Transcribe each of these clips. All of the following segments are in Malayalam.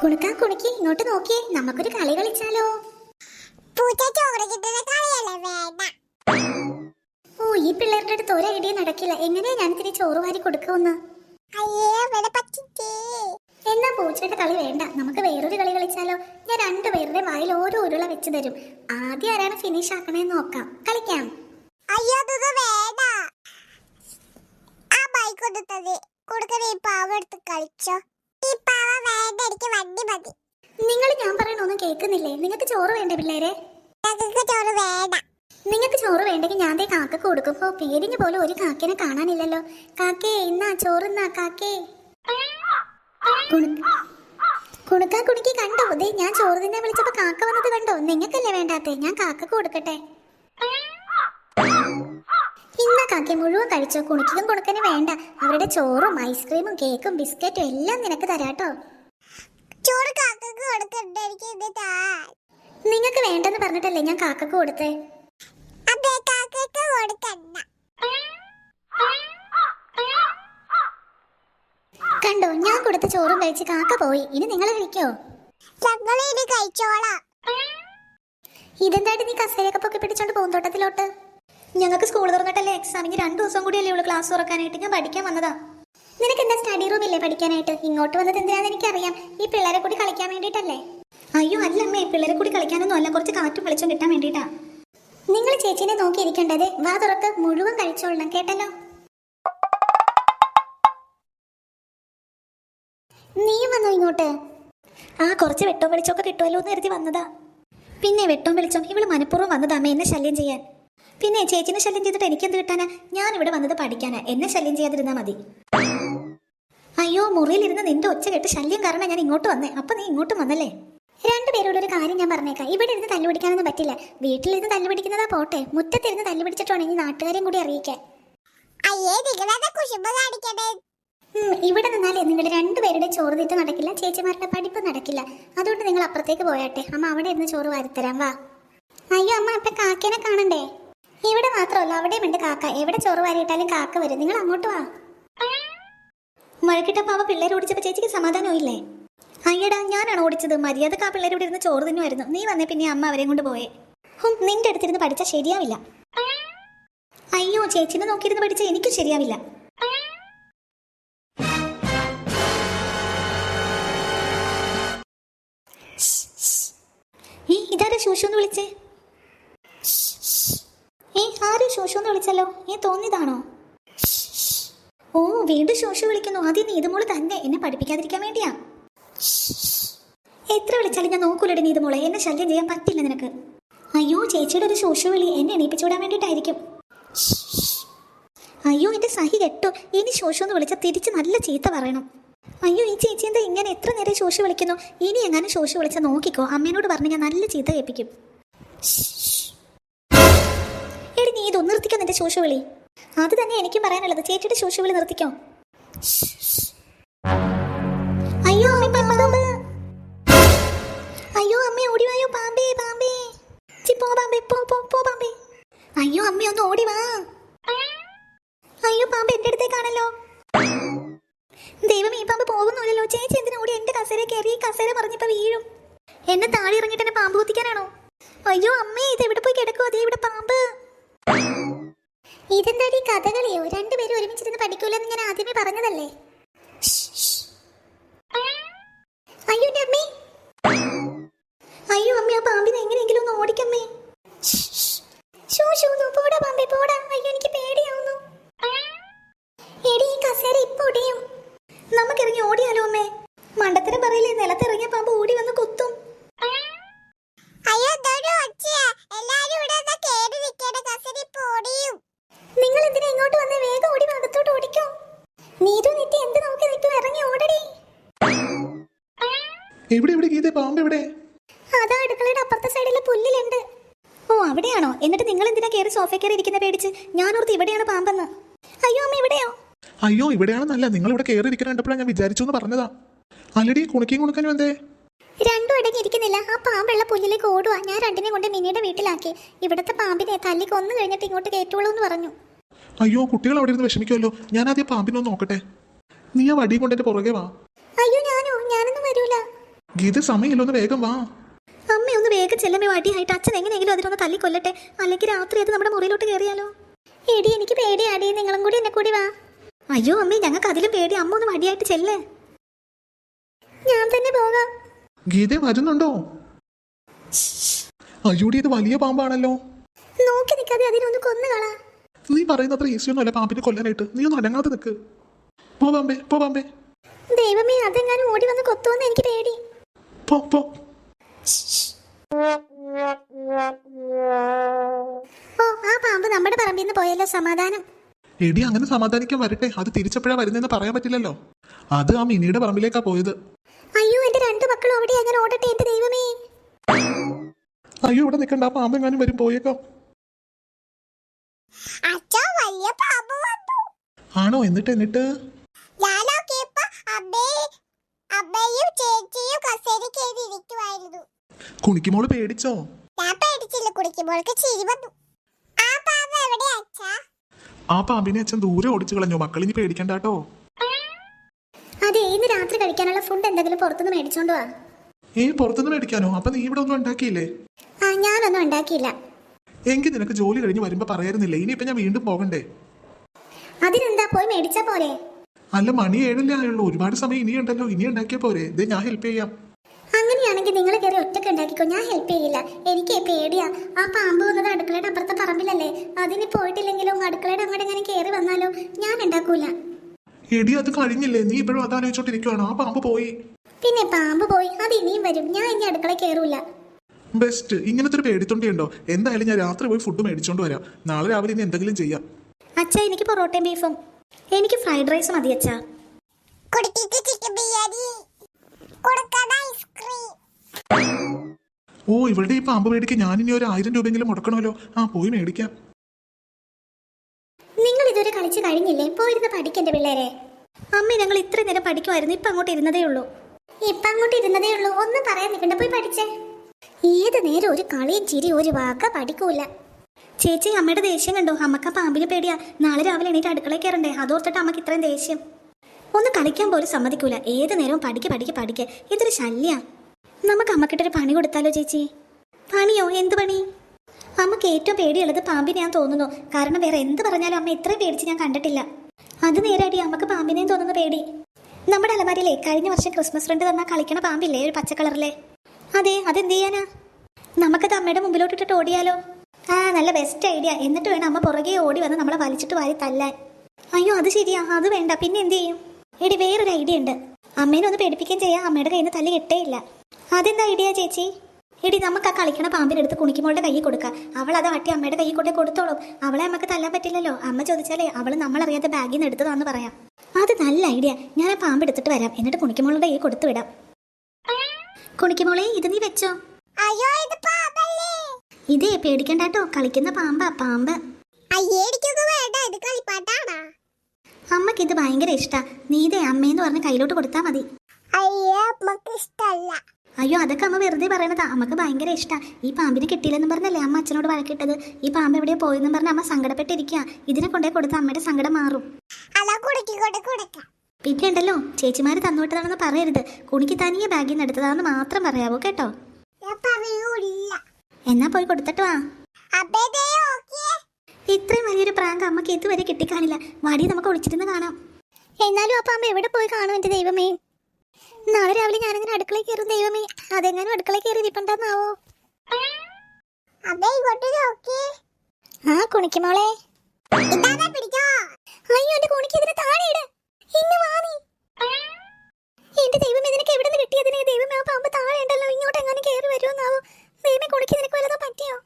കുണുക്കാ കുണുക്കി ഇങ്ങോട്ട് നോക്കിയേ. നമുക്കൊരു കളി കളിച്ചാലോ. പൂച്ച ചോറ് കിട്ടുന്ന കളിയല്ലേ വേണ്ട. ഓ ഈ പിള്ളേരുടെ അടുത്ത് ഒരു ഐഡിയ നടക്കില്ല. എങ്ങനെയാ ഞാൻ ഇത്തിരി ചോറ് വാരി കൊടുക്കുമെന്ന്? എന്നാ പൂച്ചയുടെ കളി വേണ്ട. നമുക്ക് വേറൊരു കളി കളിച്ചാലോ. ഞാൻ രണ്ടുപേരുടെ വായിൽ ഓരോ ഉരുള വെച്ച് തരും. ആദ്യം ആരാണ് ഫിനിഷ് ആക്കണേന്ന് നോക്കാം. കളിക്കാം. അയ്യോ വേണ്ട. ആ ബൈക്ക് കൊടുത്തത് കൊടുക്കണ പാവ എടുത്ത് കളിച്ചോ. നിങ്ങൾ ഞാൻ പറയണൊന്നും കേൾക്കുന്നില്ലേ? നിങ്ങൾക്ക് ചോറ് വേണ്ടേ പിള്ളേരെ? ചോറ് വേണ്ട. നിങ്ങൾക്ക് ചോറ് വേണ്ടെങ്കിൽ ഞാൻ ദേ കാക്കക്ക് കൊടുക്കും. ഓ പേരിന് പോലും ഒരു കാക്കേനെ കാണാനില്ലല്ലോ. കാക്കേ ഇന്നാ ചോറുന്നാ കാക്കേ. കുണുക്ക കുണുക്കാ കുണുക്കി കണ്ടോ? ദേ ഞാൻ ചോറ് തന്നെ വിളിച്ചപ്പോ കാക്ക വന്നത് കണ്ടോ? നിങ്ങൾക്കല്ലേ വേണ്ടാത്തേ? ഞാൻ കാക്ക കൊടുക്കട്ടെ. ഇന്ന കാക്കെ മുഴുവൻ കഴിച്ചോ? കുണിക്കും കുണുക്കന് വേണ്ട. അവരുടെ ചോറും ഐസ്ക്രീമും കേക്കും ബിസ്ക്കറ്റും എല്ലാം നിനക്ക് തരാട്ടോ ചോറ് കാക്കക്ക് കൊടുക്കണ്ട എനിക്ക് ഇത് താ. നിങ്ങൾക്ക് വേണ്ടെന്ന് പറഞ്ഞിട്ടല്ലേ ഞാൻ കാക്കക്ക് കൊടുത്തേ? അതെ കാക്കക്ക് കൊടുക്കണ്ട. കണ്ടോ ഞാൻ കൊടുത്ത ചോറും കഴിച്ച് കാക്ക പോയി. ഇനി നിങ്ങൾ കഴിക്കോ? ഞങ്ങൾ ഇനി കഴിച്ചോളാം. ഇതെന്തായിട്ട് നീ കസേരയൊക്കെ പൊക്കി പിടിച്ചോണ്ട് പൂന്തോട്ടത്തിലോട്ട്? ഞങ്ങൾക്ക് സ്കൂൾ തുറന്നിട്ടല്ലേ എക്സാമിന് രണ്ടു ദിവസം കൂടിയല്ലേ ഉള്ളൂ ക്ലാസ് തുറക്കാനായിട്ട്. ഞാൻ പഠിക്കാൻ വന്നതാ. നിനക്ക് എന്താ സ്റ്റഡി റൂം ഇല്ലേ പഠിക്കാനായിട്ട്? ഇങ്ങോട്ട് വന്നത് എന്തിനാന്ന് എനിക്കറിയാം. ഈ പിള്ളേരെ കൂടി കളിക്കാൻ വേണ്ടിട്ടല്ലേ അയ്യോ അല്ല അമ്മേ പിള്ളേരെ കൂടി കളിക്കാനൊന്നും അല്ല കുറച്ച് കാറ്റും വെളിച്ചം കിട്ടാൻ വേണ്ടിയിട്ടാ. നിങ്ങൾ ചേച്ചിനെ നോക്കിയിരിക്കേണ്ടത്. വാ തുറക്ക്. മുഴുവൻ കഴിച്ചോളണം. കേട്ടല്ലോ? നീയും വന്നോ ഇങ്ങോട്ട്? ആ കുറച്ച് വെട്ടവും വെളിച്ചമൊക്കെ കിട്ടുമല്ലോ എന്ന് കരുതി വന്നതാ. പിന്നെ വെട്ടവും വെളിച്ചം ഇവൾ മനഃപൂർവം വന്നതാ അമ്മ. എന്നെ ശല്യം ചെയ്യാൻ. പിന്നെ ചേച്ചിനെ ശല്യം ചെയ്തിട്ട് എനിക്കെന്ത് കിട്ടാനാ? ഞാൻ ഇവിടെ വന്നത് പഠിക്കാനാ. എന്നെ ശല്യം ചെയ്യാതിരുന്നാ മതി. അയ്യോ മുറിയിലിരുന്ന് നിന്റെ ഒച്ച കേട്ട് ശല്യം കാരണം ഞാൻ ഇങ്ങോട്ട് വന്നേ. അപ്പൊ നീ ഇങ്ങോട്ടും വന്നല്ലേ? രണ്ടുപേരോട് ഒരു കാര്യം ഞാൻ പറഞ്ഞേക്കാം. ഇവിടെ ഇരുന്ന് തല്ലുപിടിക്കാനൊന്നും പറ്റില്ല. വീട്ടിലിരുന്ന് തല്ലുപിടിക്കുന്നതാ പോട്ടെ. മുറ്റത്തിരുന്ന് തല്ലുപിടിച്ചിട്ടുണ്ടെങ്കിൽ നാട്ടുകാരെയും കൂടി അറിയിക്കാൻ? അയ്യേ നിങ്ങളത് കുശുമ്പ് കാണിക്കണേ? ഉം, ഇവിടെ നിന്നാലേ നിങ്ങളുടെ രണ്ടുപേരുടെ ചോറ് തീറ്റ നടക്കില്ല ചേച്ചിമാരുടെ പഠിപ്പ് നടക്കില്ല. അതുകൊണ്ട് നിങ്ങൾ അപ്പുറത്തേക്ക് പോയാട്ടെ. അമ്മ അവിടെ ഇരുന്ന് ചോറ് വാരിത്തരാം വാ. അയ്യോ അമ്മ അപ്പൊ കാക്കേനെ കാണണ്ടേ? ഇവിടെ മാത്രമല്ല അവിടെയും ഉണ്ട് കാക്ക. എവിടെ ചോറ് വാരിയിട്ടാലും കാക്ക വരും. നിങ്ങൾ അങ്ങോട്ട് വാ. മഴക്കിട്ട പാവ പിള്ളേർ ഓടിച്ചപ്പോ ചേച്ചിക്ക് സമാധാനം ഇല്ലേ? അയ്യടാ ഞാനാണ് ഓടിച്ചത്? മര്യാദയ്ക്ക് ആ പിള്ളേർ ഇവിടെ ഇരുന്ന് ചോറ് തിന്നുമായിരുന്നു. നീ വന്നേ പിന്നെ അമ്മ അവരെയും കൊണ്ട് പോയേ. ഹും നിന്റെ അടുത്തിരുന്ന് പഠിച്ചാൽ ശരിയാവില്ല. അയ്യോ ചേച്ചിനെ നോക്കിയിരുന്ന് പഠിച്ച എനിക്കും ശരിയാവില്ല. ഈ ഇതാരാ ശൂശു എന്ന് വിളിച്ചേ? ഏ ആരും ശോശു എന്ന് വിളിച്ചല്ലോ? നീ തോന്നിയതാണോ? ഓ വീണ്ടും ശോശു വിളിക്കുന്നു. ആദ്യം നീതുമോൾ തന്നെ എന്നെ പഠിപ്പിക്കാതിരിക്കാൻ വേണ്ടിയാ. എത്ര വിളിച്ചാലും ഞാൻ നോക്കൂലടി നീതുമോളെ എന്നെ ശല്യം ചെയ്യാൻ പറ്റില്ല നിനക്ക്. അയ്യോ ചേച്ചിയുടെ ഒരു ശോശു വിളി എന്നെ എണീപ്പിച്ചുവിടാൻ വേണ്ടിയിട്ടായിരിക്കും. അയ്യോ എന്റെ സഹി കെട്ടോ. ഇനി ശോശു എന്ന് വിളിച്ചാൽ തിരിച്ച് നല്ല ചീത്ത പറയണം. അയ്യോ ഈ ചേച്ചി എന്താ ഇങ്ങനെ എത്ര നേരം ശോശു വിളിക്കുന്നു? ഇനി എങ്ങനെ ശോശു വിളിച്ചാൽ നോക്കിക്കോ. അമ്മേനോട് പറഞ്ഞ് ഞാൻ നല്ല ചീത്ത കേൾപ്പിക്കും. ഇതൊന്ന് നിർത്തിക്കോ നിന്റെ ശൂശുവിളി? അത് തന്നെ എനിക്കും പറയാനുള്ളത്. ചേച്ചിയുടെ ശൂശുവിളി നിർത്തിക്കോ. അയ്യോ അമ്മ അയ്യോ അമ്മ ഓടിവായോ പാമ്പേ പാമ്പേ. ചി പോ പാമ്പേ പോ പോ പോ പാമ്പേ. അയ്യോ അമ്മ ഒന്ന് ഓടി വാ. അയ്യോ പാമ്പ് എന്റെ അടുത്തേക്കാണല്ലോ. ദൈവം ഈ പാമ്പ് പോകുന്നില്ലല്ലോ ചേച്ചി എന്തിനാ ഓടി എന്റെ കസേര കയറി? കസേര പറഞ്ഞപ്പോ വീഴും. എന്നെ താഴെ ഇറങ്ങിട്ട് എന്നെ പാമ്പ് കുത്തിക്കാനാണോ? അയ്യോ അമ്മേ ഇത് എവിടെ പോയി കിടക്കുമോ അതേ ഇവിടെ പാമ്പ്. ഇതെന്താടി കഥകളിയോ? രണ്ടുപേരും ഒരുമിച്ചിരുന്ന് പഠിക്കൂലെന്ന് ഞാൻ ആദ്യമേ പറഞ്ഞതല്ലേ അയ്യോ എന്റെ അമ്മേ അയ്യോ അമ്മ ആ പാമ്പിനെ എങ്ങനെയെങ്കിലും ഒന്ന് ഓടിക്കമ്മേ ഷൂ ഷൂ പോടാ പാമ്പേ പോടാ അയ്യോ എനിക്ക് പേടിയാവുന്നു എടി ഈ കസേര ഇപ്പൊ ഒടിയും നമുക്കിറങ്ങി ഓടിയാലോ അമ്മേ മണ്ടത്തരം പറയില്ലേ നിലത്തിറങ്ങിയ പാമ്പ് ഓടി വന്ന് കുത്തും അയ്യോ ഇതൊരു ഒച്ചയാ എല്ലാരും ഇവിടെ എന്താ കേറി നിൽക്കേണ്ട കസരി പൊടിയും നിങ്ങൾ എന്തിനാ ഇങ്ങോട്ട് വന്നേ വേഗം ഓടി അകത്തോട്ട് ഓടിക്കോ നീതു നിത്യ എന്ത് നോക്കി നിൽക്കും ഇറങ്ങി ഓടടി എവിടെ എവിടെ ഗീത? പാമ്പ് എവിടെ? അതാ അടുക്കളയുടെ അപ്പുറത്തെ സൈഡിലെ പുല്ലിലുണ്ട്. ഓ അവിടെയാണോ? എന്നിട്ട് നിങ്ങൾ എന്തിനാ കയറി സോഫ കയറി ഇരിക്കുന്ന പേടിച്ച്? ഞാൻ ഓർത്ത് ഇവിടെയാണ് പാമ്പെന്ന്. അയ്യോ അമ്മ ഇവിടെയോ? അയ്യോ ഇവിടെയാണെന്നല്ല. നിങ്ങൾ ഇവിടെ കയറി ഇരിക്കുന്ന കണ്ടപ്പോഴാണ് ഞാൻ വിചാരിച്ചു എന്ന് പറഞ്ഞതാ. അല്ലടി കുണുക്കിയും കുണുക്കാനും എന്തേ? രണ്ടും അടങ്ങിയിരിക്കുന്നില്ല ആ പാമ്പുള്ള പുല്ലിലേക്ക് ഓടുക ഞാൻ രണ്ടിനെ കൊണ്ട് മിനിയുടെ വീട്ടിലാക്കി. ഇവിടുത്തെ പാമ്പിനെ തല്ലി കൊന്നു കഴിഞ്ഞിട്ട് ഇങ്ങോട്ട് കയറ്റുള്ളൂ എന്ന് പറഞ്ഞു. അയ്യോ കുട്ടികൾ അവിടെ ഇരുന്ന് വിഷമിക്കുമല്ലോ ഞാൻ ആദ്യം പാമ്പിനെ ഒന്ന് നോക്കട്ടെ. നീ ആ വടിയും കൊണ്ട് എന്റെ പുറകെ വാ. അയ്യോ വരൂല ഗീത സമയമില്ല ഒന്ന് വേഗം വാ. അമ്മ ഒന്ന് വേഗം ചെല്ലമേ വടിയായിട്ട് അച്ഛൻ എങ്ങനെയെങ്കിലും അതിനൊന്ന് തല്ലിക്കൊല്ലട്ടെ അല്ലെങ്കിൽ രാത്രി അത് നമ്മുടെ മുറിയിലോട്ട് കയറിയാലോ എടി എനിക്ക് പേടിയാടി. നിങ്ങളും കൂടി എന്നെ കൂടി വാ. അയ്യോ അമ്മേ ഞങ്ങൾക്ക് അതിലും പേടി. അമ്മ ഒന്ന് വടിയായിട്ട് ചെല്ലേ. ഞാൻ തന്നെ പോകാം. ഗീത വരുന്നുണ്ടോ? അയ്യോടി ഇത് വലിയ പാമ്പാണല്ലോ. നോക്കി നിൽക്കാതെ അതിനൊന്ന് കൊന്നുകളാ നീ പറയുന്നത്ര ഈസിയൊന്നുമല്ല പാമ്പിനെ കൊല്ലാനായിട്ട്. നീ ഒന്ന് അനങ്ങാതെ നിൽക്ക്. പോ പാമ്പേ പോ പാമ്പേ. ദൈവമേ അതെങ്ങാനും ഓടി വന്ന് കൊത്തുമെന്ന് എനിക്ക് പേടി. പോ പോ ഓ ആ പാമ്പ് നമ്മുടെ പറമ്പിൽ നിന്ന് പോയല്ലോ സമാധാനം. എടി അങ്ങനെ സമാധാനിക്കാൻ വരട്ടെ. അത് തിരിച്ചപ്പോഴാ വരുന്നതെന്ന് പറയാൻ പറ്റില്ലല്ലോ. അത് ആ മിനിയുടെ പറമ്പിലേക്കാ പോയത്. അയ്യോ എന്റെ രണ്ടു മക്കളും അവിടെ അങ്ങനെ ഓടട്ടെ എന്റെ ദൈവമേ? അയ്യോ ഇവിടെ നിൽക്കണ്ട ആ പാമ്പ് എങ്ങാനും വരും പോയേക്കോ. ആണോ? എന്നിട്ട് എന്നിട്ട് ഞാൻ നോക്കിയപ്പോ അമ്മേ അമ്മയും ചേച്ചിയും കസേര കയറി ഇരിക്കുമായിരുന്നു കുണിക്കുമോൾ പേടിച്ചോ? ഞാൻ പേടിച്ചില്ല കുണിക്കുമോൾക്ക് ചിരി വന്നു. ആ പാമ്പ് എവിടെയാ അച്ഛാ? ആ പാമ്പിനെ അച്ഛൻ ദൂരെ ഓടിച്ചു കളഞ്ഞു. മക്കളിനി പേടിക്കണ്ട കേട്ടോ അതെ ഇന്ന് രാത്രി കഴിക്കാനുള്ള ഫുഡ് എന്തെങ്കിലും പുറത്തുനിന്ന് മേടിച്ചോണ്ട് വാ. ഏ പുറത്തുനിന്ന് മേടിക്കാനോ? അപ്പൊ നീ ഇവിടെ ഒന്നും ഉണ്ടാക്കിയില്ലേ? ആ ഞാനൊന്നും ഉണ്ടാക്കിയില്ല. എങ്കിൽ നിനക്ക് ജോലി കഴിഞ്ഞ് വരുമ്പോ പറയായിരുന്നില്ലേ? ഇനിയിപ്പൊ ഞാൻ വീണ്ടും പോകണ്ടേ? അതിനെന്താ പോയി മേടിച്ചാ പോരെ? അല്ല മണി ഏഴല്ലേ ആയുള്ളൂ. ഒരുപാട് സമയം ഇനിയുണ്ടല്ലോ ഇനി ഉണ്ടാക്കിയാ പോരെ. ഇത് ഞാൻ ഹെൽപ്പ് ചെയ്യാം. അങ്ങനെയാണെങ്കിൽ നിങ്ങൾ കയറി ഒറ്റയ്ക്ക് ഉണ്ടാക്കിക്കോ. ഞാൻ ഹെൽപ്പ് ചെയ്യില്ല. എനിക്ക് പേടിയാ. ആ പാമ്പ് വന്നത് അടുക്കളയുടെ അപ്പുറത്തെ പറമ്പിലല്ലേ? അതിന് പോയിട്ടില്ലെങ്കിലും? അടുക്കളയുടെ അങ്ങോട്ട് എങ്ങനെ കയറി വന്നാലോ? ഞാൻ ഉണ്ടാക്കൂല. എടി അത് കഴിഞ്ഞില്ലേ? നീ ഇപ്പോഴും അതാലോചിച്ചോണ്ടിരിക്കുവാണോ ആ പാമ്പ് പോയി. പിന്നെ പാമ്പ് പോയി. അത് ഇനിയും വരും. ഞാൻ ഇനി അടുക്കള കയറൂല. ബെസ്റ്റ് ഇങ്ങനത്തെ ഒരു പേടിത്തൊണ്ടിയുണ്ടോ? എന്തായാലും ഞാൻ രാത്രി പോയി ഫുഡ് മേടിച്ചോണ്ട് വരാം. നാളെ രാവിലെ ഇനി എന്തെങ്കിലും ചെയ്യാം. അച്ഛാ എനിക്ക് പൊറോട്ടയും ബീഫും എനിക്ക് ഫ്രൈഡ് റൈസ് മതി അച്ഛാ. ഓ ഇവളുടെ ഈ പാമ്പ് മേടിക്കാൻ ഞാൻ ഇനി ഒരു ആയിരം രൂപയെങ്കിലും മുടക്കണമല്ലോ. ആ പോയി മേടിക്കാം. നിങ്ങൾ ഇതുവരെ കളിച്ചു കഴിഞ്ഞില്ലേ? പോയിരുന്ന് പഠിക്കന്റെ പിള്ളേരെ. അമ്മ ഞങ്ങൾ ഇത്ര നേരം പഠിക്കുമായിരുന്നു ഇപ്പൊ അങ്ങോട്ട് ഇരുന്നതേ ഉള്ളൂ. ഇപ്പൊ അങ്ങോട്ട് ഇരുന്നതേ ഉള്ളൂ. ഒന്നും പറയാൻ നിൽക്കണ്ട. പോയി പഠിച്ചേ. ഏത് നേരം ഒരു കളിയും ചിരി ഒരു വാക്ക പഠിക്കൂല. ചേച്ചി അമ്മയുടെ ദേഷ്യം കണ്ടോ? അമ്മയ്ക്ക് ആ പാമ്പിന് പേടിയാ. നാളെ രാവിലെ എണീറ്റ് അടുക്കളയിൽ കയറണ്ടേ അതോർത്തിട്ട് അമ്മയ്ക്ക് ഇത്രയും ദേഷ്യം. ഒന്ന് കളിക്കാൻ പോലും സമ്മതിക്കൂല. ഏത് നേരവും പഠിക്ക പഠിക്ക പഠിക്ക. ഇതൊരു ശല്യ. നമുക്ക് അമ്മക്കിട്ടൊരു പണി കൊടുത്താലോ ചേച്ചി? പണിയോ? എന്ത് പണി? അമ്മയ്ക്ക് ഏറ്റവും പേടിയുള്ളത് പാമ്പിനെയാന്ന് തോന്നുന്നു. കാരണം വേറെ എന്ത് പറഞ്ഞാലും അമ്മ ഇത്രയും പേടിച്ച് ഞാൻ കണ്ടിട്ടില്ല. അത് നേരടി അമ്മയ്ക്ക് പാമ്പിനെയും തോന്നുന്ന പേടി. നമ്മുടെ അലമാരിയിലെ കഴിഞ്ഞ വർഷം ക്രിസ്മസ് ഫ്രണ്ട് തന്നാൽ കളിക്കണ പാമ്പില്ലേ? ഒരു പച്ചക്കളറിലെ അതെ അതെന്ത് ചെയ്യാനാ? നമുക്കത് അമ്മയുടെ മുമ്പിലോട്ടിട്ടിട്ട് ഓടിയാലോ? ആ നല്ല ബെസ്റ്റ് ഐഡിയ എന്നിട്ട് വേണം അമ്മ പുറകെ ഓടി വന്ന് നമ്മളെ വലിച്ചിട്ട് വാരി തല്ലാൻ. അയ്യോ അത് ശരിയാ അത് വേണ്ട. പിന്നെ എന്ത് ചെയ്യും? എടി വേറൊരു ഐഡിയ ഉണ്ട്. അമ്മേനെ ഒന്ന് പേടിപ്പിക്കുകയും ചെയ്യാം. അമ്മയുടെ കയ്യിൽ നിന്ന് തല്ല് കിട്ടേയില്ല. അതെന്താ ഐഡിയ ചേച്ചി? എടി നമുക്ക് ആ കളിക്കണ പാമ്പിനെടുത്ത് കുണിക്കുമോളുടെ കൈ കൊടുക്കാം. അവൾ അത് വട്ടി അമ്മയുടെ കൈ കൊണ്ടേ കൊടുത്തോളും. അവളെ നമുക്ക് തല്ലാൻ പറ്റില്ലല്ലോ. അമ്മ ചോദിച്ചാലേ അവൾ നമ്മളറിയാത്ത ബാഗിൽ നിന്ന് എടുത്തതാന്ന് പറയാം. അത് നല്ല ഐഡിയ ഞാൻ ആ പാമ്പ് എടുത്തിട്ട് വരാം. എന്നിട്ട് കുണിക്കുമോളുടെ കൈ കൊടുത്തു വിടാം. കുണിക്കുമോളെ ഇത് നീ വെച്ചോ? അയ്യോ ഇത് പാമ്പല്ലേ. ഇതേ പേടിക്കണ്ടാട്ടോ. കളിക്കുന്ന പാമ്പാ പാമ്പ്. അമ്മയ്ക്ക് ഇത് ഭയങ്കര ഇഷ്ടാ. നീ ഇതേ അമ്മേന്ന് പറഞ്ഞ് കയ്യിലോട്ട് കൊടുത്താ മതി. അയ്യേ അതൊക്കെ അമ്മ വെറുതെ പറയണതാ. അമ്മയ്ക്ക് ഭയങ്കര ഇഷ്ടാ. ഈ പാമ്പിനെ കിട്ടിയില്ലെന്ന് പറഞ്ഞല്ലേ അമ്മ അച്ഛനോട് വഴക്കിട്ടത്? ഈ പാമ്പ് എവിടെയോ പോയെന്നും പറഞ്ഞ അമ്മ സങ്കടപ്പെട്ടിരിക്കുക ഇതിനെ കൊണ്ടേ കൊടുത്ത അമ്മയുടെ സങ്കടം മാറും. പിന്നെ ഉണ്ടല്ലോ ചേച്ചിമാര് തന്നുവിട്ടതാണെന്ന് പറയരുത്. കുണിക്ക് തനിയെ ബാഗിൽ നിന്ന് എടുത്തതാണെന്ന് മാത്രം പറയാവൂ കേട്ടോ? ഞാൻ പറയൂല്ല. എന്നാ പോയി കൊടുത്തിട്ട് വാ. ഇത്രയും വലിയൊരു പ്രാങ്ക് അമ്മയ്ക്ക് ഇതുവരെ കിട്ടിക്കാണില്ല വടി നമുക്ക് ഒളിച്ചിരുന്ന് കാണാം. എന്നാലും അപ്പൊ അമ്മ എവിടെ പോയി കാണും എന്റെ ദൈവമേ? നാളെ രാവിലെ ഞാനിങ്ങനെ അടുക്കളയിൽ കയറും ദൈവമേ. അതെങ്ങാനും അടുക്കളയിൽ കയറി ഇരിപ്പണ്ടെന്നാവോ? ആ കുണിക്കുമോളെ അയ്യോ എന്റെ കുണിക്ക് ഇതിന് താഴെ ഇട്. വാ നീ. എന്റെ ദൈവം ഇതിനൊക്കെ എവിടെ നിന്ന് കിട്ടിയതിനെ ദൈവമേ ആ പാമ്പ് താഴെ ഉണ്ടല്ലോ. ഇങ്ങോട്ട് എങ്ങനെ കയറി വരുമെന്നാവോ ദൈവമേ കുണിക്ക് നിനക്ക് വല്ലതും പറ്റിയോ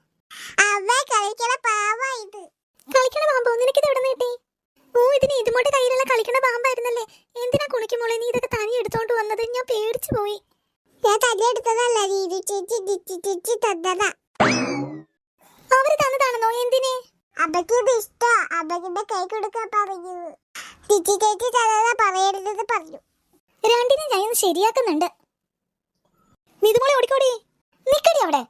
അവ കളിക്കണ പാവാ ഇത് കളിക്കണ പാമ്പോ നിനക്കിത് എവിടെ നിന്ന് കിട്ടി ഓ ഇതിന് ഇതുമോട്ട് കയ്യിലുള്ള കളിക്കണ പാമ്പായിരുന്നല്ലേ എന്തിനാ കുണിക്കുമോളെ നീ ഇതൊക്കെ തനി എടുത്തോണ്ട് വന്നത് ഞാൻ പേടിച്ചു പോയി ഞാൻ തന്നെ എടുത്തതല്ല രീതി ചേച്ചി ദിച്ചി ചേച്ചി തന്നതാ അവർ തന്നതാണെന്നോ എന്തിനെ? ഇത് ഇഷ്ടാ. കൈ കൊടുക്കാൻ പറഞ്ഞു. ചേച്ചി പറയരുതെന്ന് പറഞ്ഞു. രണ്ടിനും ഞാൻ ശരിയാക്കുന്നുണ്ട്. നിതുമോളെ ഓടിക്കോടി. നിക്കടി അവിടെ.